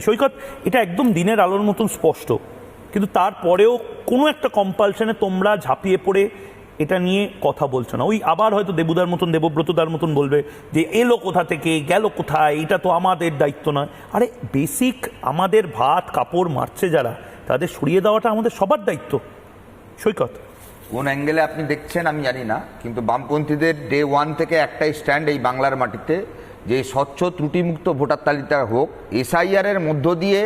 সৈকত, এটা একদম দিনের আলোর মতন স্পষ্ট। কিন্তু তারপরেও কোনো একটা কম্পালশনে তোমরা ঝাঁপিয়ে পড়ে এটা নিয়ে কথা বলছো না। ওই আবার হয়তো দেবুদার মতন, দেবব্রতদার মতন বলবে যে, এলো কোথা থেকে? গেল কোথায়? এটা তো আমাদের দায়িত্ব নয়। আরে বেসিক আমাদের ভাত, কাপড় মারছে যারা, তাদের সরিয়ে দেওয়াটা আমাদের সবার দায়িত্ব। সৈকত। কোন অ্যাঙ্গেলে আপনি দেখছেন আমি জানি না, কিন্তু বামপন্থীদের ডে ওয়ান থেকে একটাই স্ট্যান্ড এই বাংলার মাটিতে যে স্বচ্ছ ত্রুটিমুক্ত ভোটার তালিকা হোক এসআইআর এর মধ্য দিয়ে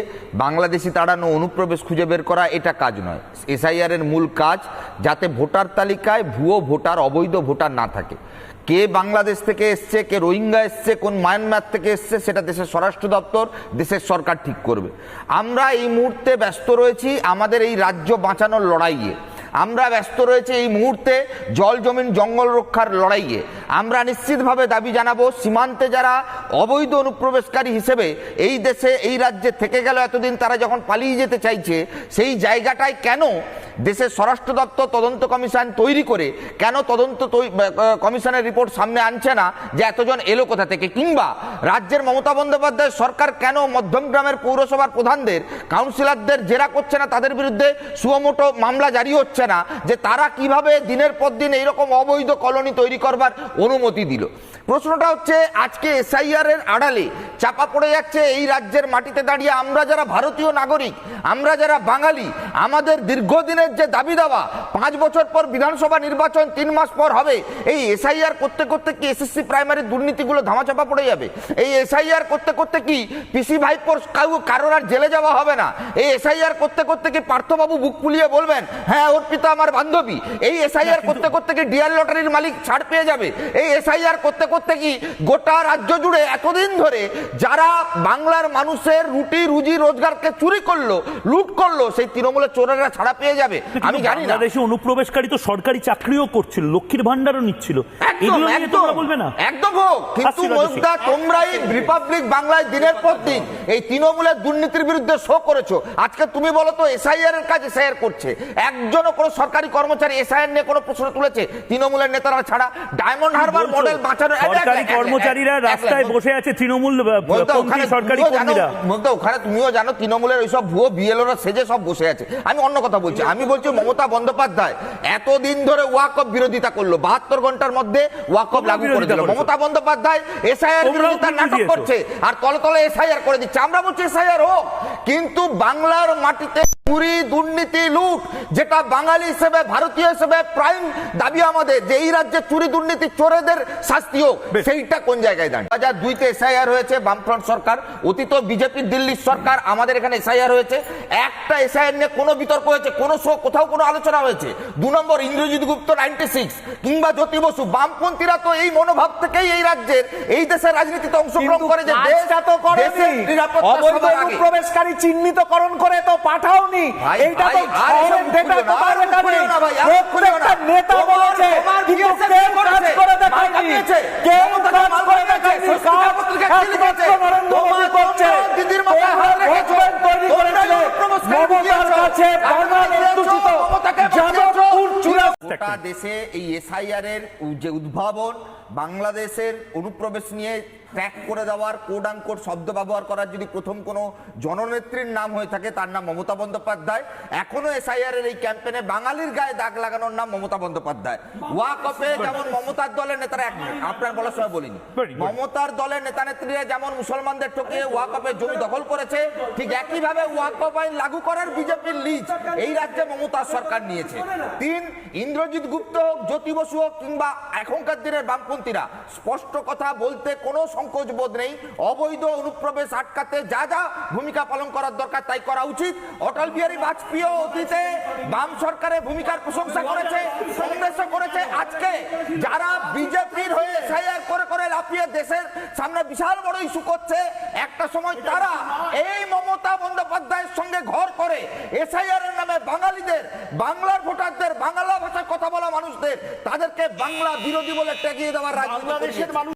বাংলাদেশি তাড়ানো অনুপ্রবেশ খুঁজে বের করা এটা কাজ নয়। এসআইআর এর মূল কাজ যাতে ভোটার তালিকায় ভুয়ো ভোটার, অবৈধ ভোটার না থাকে। কে বাংলাদেশ থেকে এসছে, কে রোহিঙ্গা এসছে, কোন মায়ানমার থেকে এসছে, সেটা দেশের স্বরাষ্ট্র দপ্তর, দেশের সরকার ঠিক করবে। আমরা এই মুহূর্তে ব্যস্ত রয়েছি আমাদের এই রাজ্য বাঁচানোর লড়াইয়ে। আমরা ব্যস্ত রয়েছে এই মুহূর্তে জল, জমিন, জঙ্গল রক্ষার লড়াইয়ে। আমরা নিশ্চিতভাবে দাবি জানাব, সীমান্তে যারা অবৈধ অনুপ্রবেশকারী হিসেবে এই দেশে, এই রাজ্যে থেকে গেল এতদিন, তারা যখন পালিয়ে যেতে চাইছে, সেই জায়গাটায় কেন দেশের স্বরাষ্ট্র দপ্তর, তদন্ত কমিশন তৈরি করে, কেন তদন্ত কমিশনের রিপোর্ট সামনে আনছে না যে এতজন এলো কোথা থেকে? কিংবা রাজ্যের মমতা বন্দ্যোপাধ্যায় সরকার কেন মধ্যমগ্রামের পৌরসভার প্রধানদের, কাউন্সিলরদের জেরা করছে না তাদের বিরুদ্ধে? সুমোটো মামলা জারি হচ্ছে না যে তারা কীভাবে দিনের পর দিন এইরকম অবৈধ কলোনি তৈরি করবার অনুমতি দিল। প্রশ্নটা হচ্ছে আজকে এসআইআর এর আড়ালে চাপা পড়ে যাচ্ছে এই রাজ্যের মাটিতে দাঁড়িয়ে আমরা যারা ভারতীয় নাগরিক আমরা যারা বাঙালি আমাদের দীর্ঘদিনের যে দাবি দাওয়া পাঁচ বছর পর বিধানসভা নির্বাচন তিন মাস পর হবে এই এসআইআর করতে করতে কি এসএসসি প্রাইমারি দুর্নীতিগুলো ধামাচাপা পড়ে যাবে? এই এসআইআর করতে করতে কি পিসি ভাইপোর কাউ কারোর আর জেলে যাওয়া হবে না? এই এসআইআর করতে করতে কি পার্থবাবু বুক ফুলিয়ে বলবেন হ্যাঁ অর্পিতা আমার বান্ধবী এই এসআইআর করতে করতে কি ডিয়ার লটারির মালিক ছাড় পেয়ে যাবে? এই এসআইআর করতে করতে কি গোটা রাজ্য জুড়ে এতদিন ধরে যারা বাংলার মানুষের রুটি রুজি রোজগারকে চুরি করল লুট করল সেই তৃণমূলের চোরেরা ছাড়া পেয়ে যাবে? আমি জানি না। বাংলাদেশে অনুপ্রবেশকারী তো সরকারি চাকরিও করছিল লক্ষ্মীর ভান্ডারও নিচ্ছিল। একদম হোক কিন্তু তোমরাই রিপাবলিক বাংলায় দিনের পর দিন এই তৃণমূলের দুর্নীতির বিরুদ্ধে শো করেছ। আজকে তুমি বলো তো এসআইআর এর কাজ এসআইআর করছে। একজনও কোনো সরকারি কর্মচারী এসআইআর নিয়ে কোনো প্রশ্ন তুলেছে? তৃণমূলের নেতারা ছাড়া। ডায়মন্ড হারবার? মডেল বাঁচানো এক- এক- সরকারি কর্মচারীরা রাস্তায় বসে আছে তৃণমূল সরকারি কর্মীরা। বলতে ওখানে তুমিও জানো তৃণমূলের ওইসব ভুয়ো বিএলওরা সেজে সব বসে আছে। আমি অন্য কথা বলছি। আমি বলছি মমতা বন্দ্যোপাধ্যায় এতদিন ধরে ওয়াকফ বিরোধিতা করল। বাহাত্তর ঘণ্টার মধ্যে ওয়াকফ তোমরা লাগু করে দিল মমতা বন্দ্যোপাধ্যায় এসআইআর বিরোধিতা নাটক করছে। আর তলে তলে এসআইআর করে দিচ্ছে। আমরা বলছি এসআইআর হোক। কিন্তু বাংলার মাটিতে চুরি দুর্নীতি লুট যেটা বাঙালি হিসেবে ভারতীয় হিসেবে প্রাইম দাবি আমাদের যে এই রাজ্যে চুরি দুর্নীতি চোরেদের শাস্তি হোক সেইটা কোন জায়গায় দাঁড়িয়ে? হাজার দুইতে এসআইআর হয়েছে বামফ্রন্ট সরকার অতীত বিজেপি দিল্লির সরকার আমাদের এখানে এসআইআর হয়েছে। একটা এসআইআর নিয়ে কোনো বিতর্ক হয়েছে কোনো শো কোথাও কোনো আলোচনা হয়েছে। দু নম্বর ইন্দ্রজিৎ গুপ্ত নাইনটি সিক্স কিংবা জ্যোতি বসু বামপন্থীরা তো এই মনোভাব থেকেই এই রাজ্যের এই দেশের রাজনীতিতে অংশগ্রহণ করে যে দেশ কাজটা তো অবৈধ সবার চিহ্নিতকরণ করে তো পাঠাওনি। ভাই, এইটা তো শহরের ডেটা ভাই, আর খুলিও প্রত্যেকটা নেতা বলেছে কিন্তু কেউ কাজ করে দেখায়নি। কেউ কাজ করে দেখায়নি। কাজ? একমাত্র নরেন্দ্র মোদী তোমার- করছে তোমার দিদির মাথায় হাত তোমরা রেখেছো। ভোটব্যাংক তৈরি তোমরা করেছিলে। অনুপ্রবেশকারী মমতার দিয়েছ। কাছে বাঙাল দিয়েছ, অধ্যুষিত মমতাকে যাদবপুর বাঁচিয়েছো। চূড়া গোটা দেশে এই এসআইআর এর যে উদ্ভাবন বাংলাদেশের অনুপ্রবেশ নিয়ে ট্র্যাক করে দেওয়ার কোড আনকোড শব্দ ব্যবহার করার যদি প্রথম কোনো জননেত্রীর নাম হয়ে থাকে তার নাম মমতা বন্দ্যোপাধ্যায়। এখনও এসআইআর এর এই ক্যাম্পেনে বাঙালির গায়ে দাগ লাগানোর নাম মমতা বন্দ্যোপাধ্যায়। ওয়াকফে যেমন মমতার দলের নেতারা এক আপনার বলার সময় বলিনি। মমতার দলের নেতা নেত্রীরা যেমন মুসলমানদের ঠকিয়ে ওয়াকফের জমি দখল করেছে ঠিক একইভাবে ওয়াকফ আইন লাগু করার বিজেপির লিজ এই রাজ্যে মমতার সরকার নিয়েছে। তিন ইন্দ্রজিৎ গুপ্ত হোক, জ্যোতি বসু হোক, কিংবা এখনকার দিনের বামপন্থীরা, স্পষ্ট কথা বলতে কোনো সংকোচ বোধ নেই। অবৈধ অনুপ্রবেশ আটকাতে যা যা ভূমিকা পালন করার দরকার, তাই করা উচিত। অটল বিহারী বাজপেয়ী অতীতে বাম সরকারের ভূমিকার প্রশংসা করেছে কংগ্রেসও করেছে। আজকে যারা বিজেপির হয়ে এসআইআর করে করে লাফিয়ে দেশের সামনে বিশাল বড় ইস্যু করছে, একটা সময় তারা এই মমতা বন্দ্যোপাধ্যায়ের সঙ্গে ঘর করে এসআইআর এর নামে বাঙালিদের, বাংলার ভোটারদের, বলা মানুষদের তাদেরকে বাংলা বিরোধী বলে টেকিয়ে দেওয়ার রাজনীতি বাংলাদেশের মানুষ